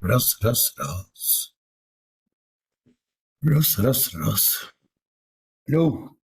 Раз, раз, раз. Раз, раз, раз. Алло.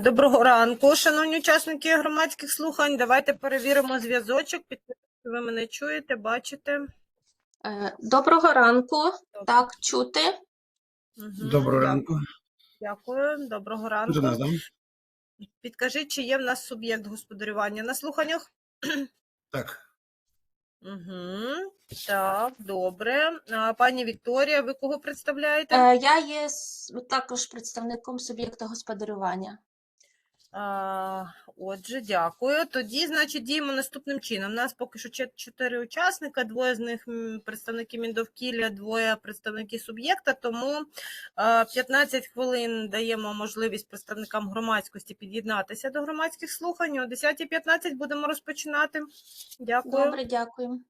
Доброго ранку, шановні учасники громадських слухань. Давайте перевіримо зв'язочок. Що ви мене чуєте, бачите. Е, Доброго ранку. Так, чути. Доброго ранку. Дякую, доброго ранку. Підкажіть, чи є в нас суб'єкт господарювання на слуханнях? Так. Угу. Так, добре. А, пані Вікторія, ви кого представляєте? Е, Я є с- також представником суб'єкта господарювання. Отже, дякую. Тоді, значить, діємо наступним чином. У нас поки що чотири учасника, двоє з них представники Міндовкілля, двоє представники суб'єкта, тому а, 15 хвилин даємо можливість представникам громадськості під'єднатися до громадських слухань. О 10.15 будемо розпочинати. Дякую. Добре, дякую.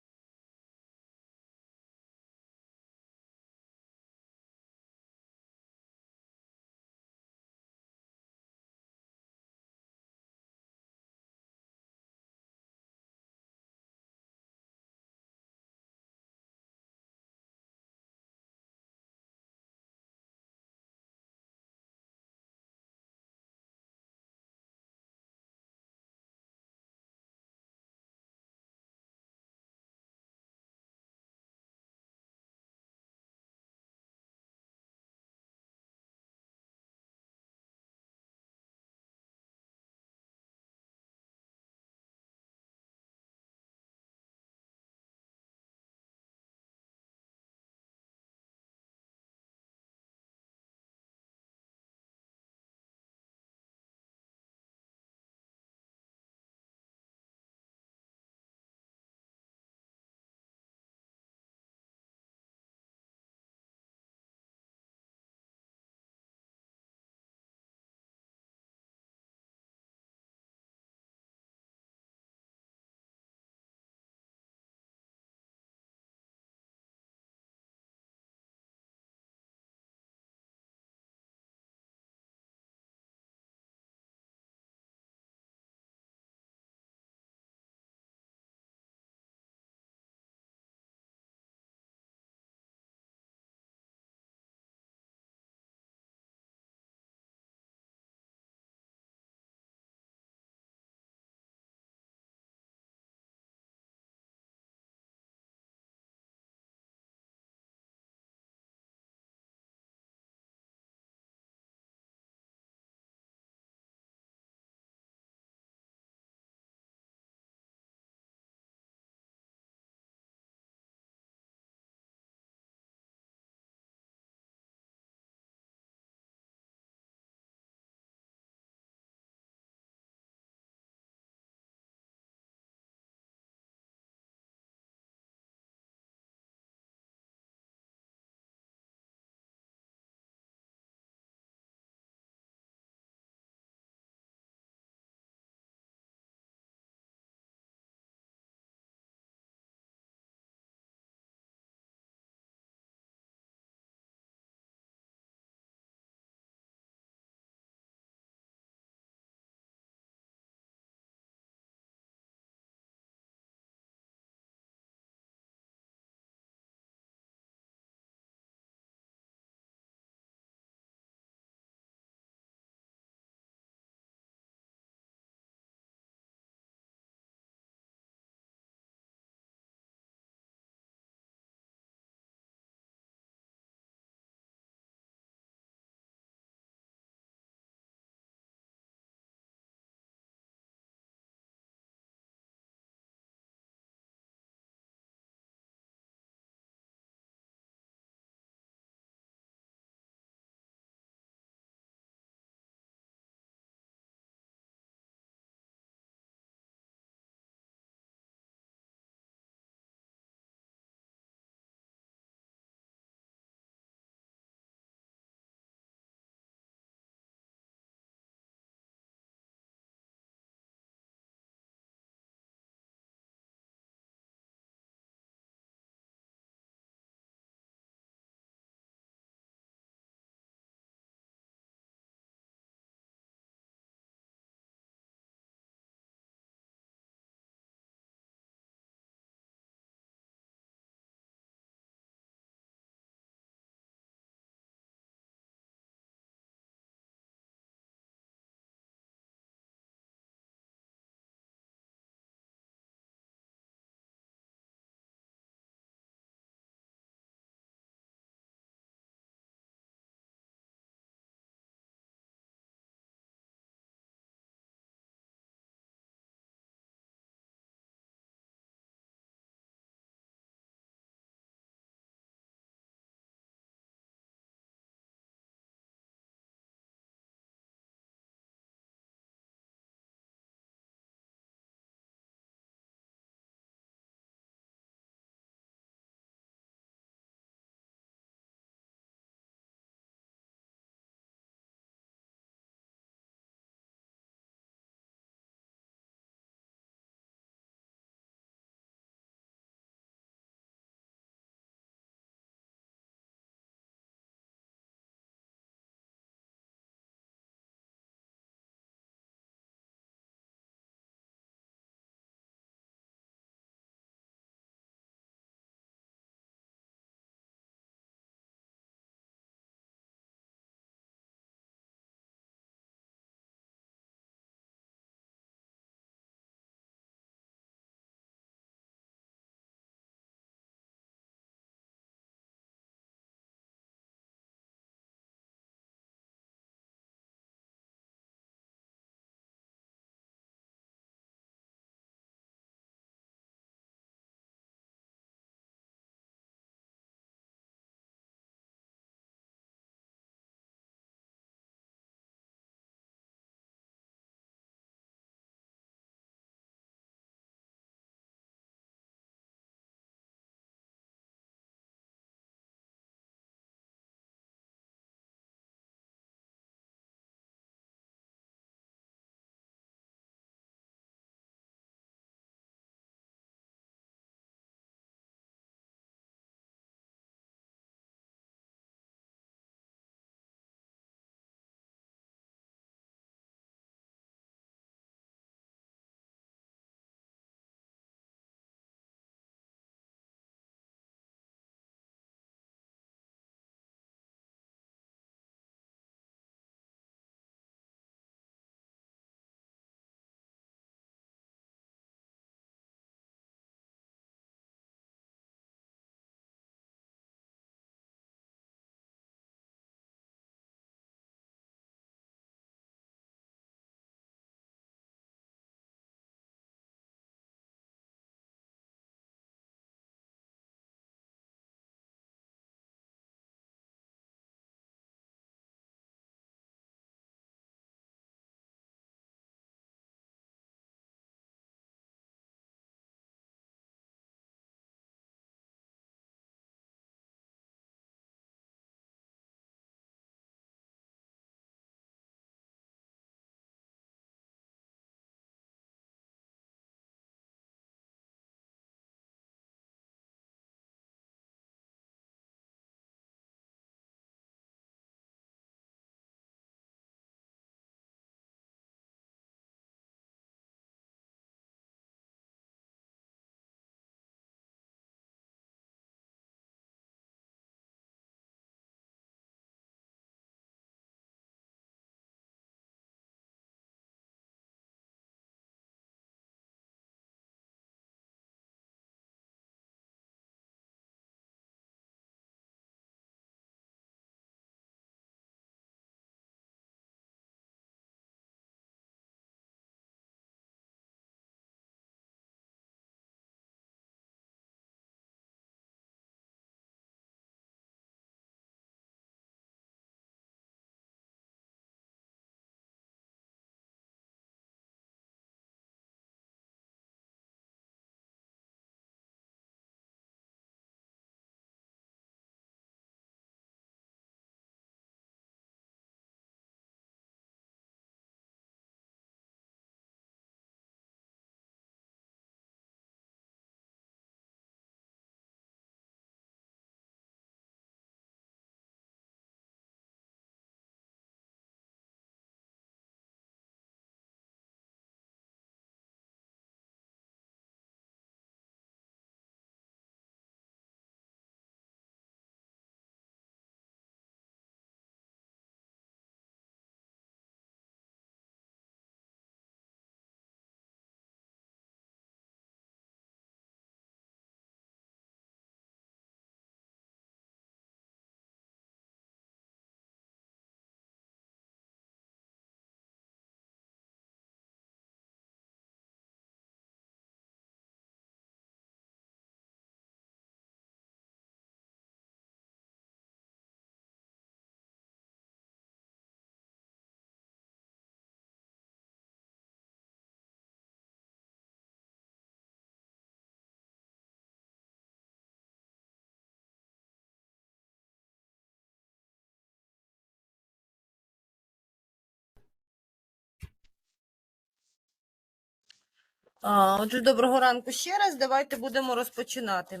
Отже, доброго ранку ще раз. Давайте будемо розпочинати.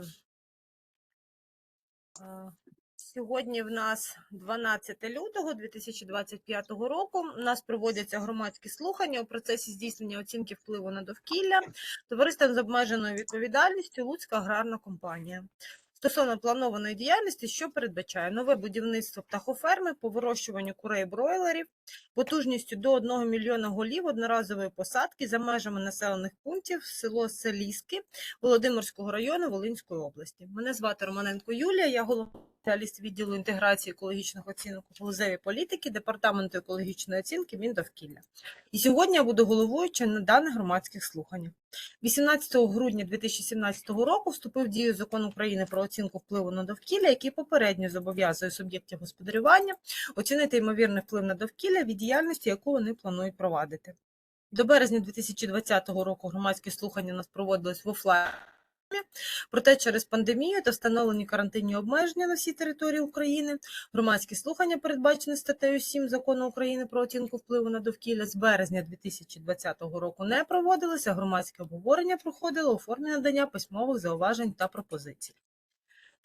Сьогодні в нас 12 лютого 2025 року. У нас проводяться громадські слухання у процесі здійснення оцінки впливу на довкілля товариством з обмеженою відповідальністю Луцька аграрна компанія. Стосовно планованої діяльності, що передбачає нове будівництво птахоферми по вирощуванню курей бройлерів потужністю до 1 мільйона голів одноразової посадки за межами населених пунктів село Селіски Володимирського району Волинської області. Мене звати Романенко Юлія, я головний спеціаліст відділу інтеграції екологічних оцінок у галузевій політики Департаменту екологічної оцінки Міндовкілля. І сьогодні я буду головуючим на даних громадських слуханнях. 18 грудня 2017 року вступив в дію закон України про оцінку впливу на довкілля, який попередньо зобов'язує суб'єктів господарювання оцінити ймовірний вплив на довкілля від діяльності, яку вони планують провадити. До березня 2020 року громадські слухання у нас проводились в офлайні, проте через пандемію та встановлені карантинні обмеження на всій території України громадські слухання, передбачені статтею 7 Закону України про оцінку впливу на довкілля, з березня 2020 року не проводилися. Громадське обговорення проходило у формі надання письмових зауважень та пропозицій.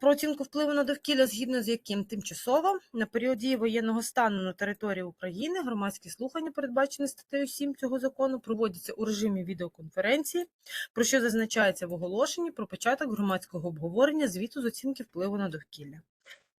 про оцінку впливу на довкілля, згідно з яким тимчасово на період дії воєнного стану на території України громадські слухання, передбачені статтею 7 цього закону, проводяться у режимі відеоконференції, про що зазначається в оголошенні про початок громадського обговорення звіту з оцінки впливу на довкілля.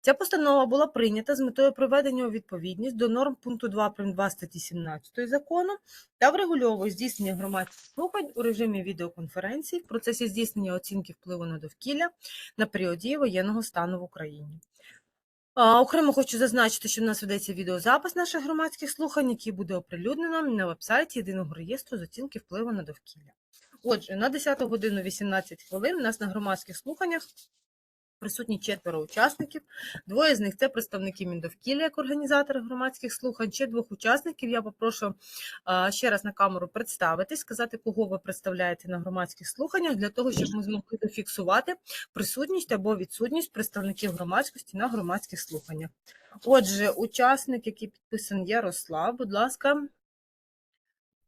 Ця постанова була прийнята з метою приведення у відповідність до норм пункту 2 прим. 2 статті 17 закону та врегульовує здійснення громадських слухань у режимі відеоконференції в процесі здійснення оцінки впливу на довкілля на період дії воєнного стану в Україні. Окремо хочу зазначити, що в нас ведеться відеозапис наших громадських слухань, який буде оприлюднено на вебсайті єдиного реєстру з оцінки впливу на довкілля. Отже, на 10 годину 18 хвилин у нас на громадських слуханнях присутні четверо учасників. Двоє з них це представники Міндовкілля як організатори громадських слухань. Ще двох учасників я попрошу ще раз на камеру представитись, сказати, кого ви представляєте на громадських слуханнях, для того, щоб ми змогли зафіксувати присутність або відсутність представників громадськості на громадських слуханнях. Отже, учасник, який підписаний Ярослав, будь ласка,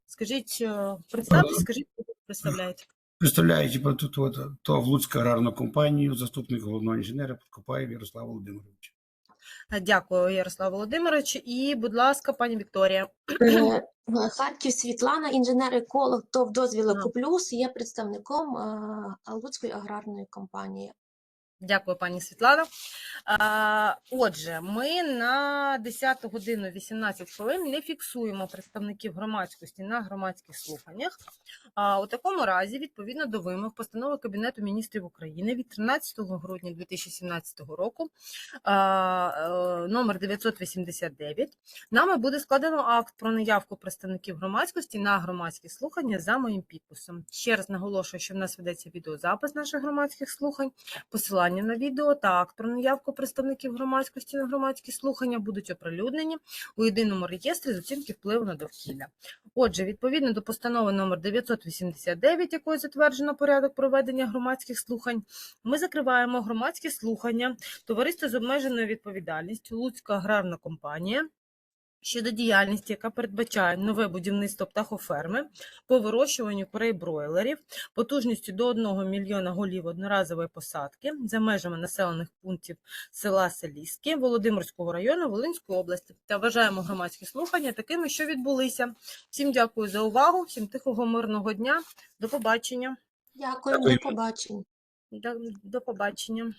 скажіть, е, представтесь, скажіть, кого ви представляєте. Представляю, типу, тут от, то в Луцьку аграрну компанію, заступник головного інженера Подкопаєв Ярослав Володимирович. Е, Дякую, Ярослав Володимирович. І, будь ласка, пані Вікторія. Е, Харків Світлана, інженер-еколог ТОВ дозвіл. Екоплюс, є представником е, Луцької аграрної компанії. Дякую, пані Світлана. Отже, ми на 10 годину 18 хвилин не фіксуємо представників громадськості на громадських слуханнях. У такому разі, відповідно до вимог постанови Кабінету міністрів України від 13 грудня 2017 року, е, номер 989, нами буде складено акт про наявку представників громадськості на громадські слухання за моїм підписом. Ще раз наголошую, що в нас ведеться відеозапис наших громадських слухань. Посилання на відео та акт про наявку представників громадськості на громадські слухання будуть оприлюднені у єдиному реєстрі з оцінки впливу на довкілля. Отже, відповідно до постанови номер 989, якою затверджено порядок проведення громадських слухань, ми закриваємо громадські слухання Товариство з обмеженою відповідальністю Луцька аграрна компанія щодо діяльності, яка передбачає нове будівництво птахоферми по вирощуванню курей бройлерів потужністю до 1 мільйона голів одноразової посадки за межами населених пунктів села Селіське Володимирського району Волинської області та вважаємо громадські слухання такими, що відбулися. Всім дякую за увагу, всім тихого мирного дня. До побачення. Дякую, Дякую. до побачення. До, до побачення.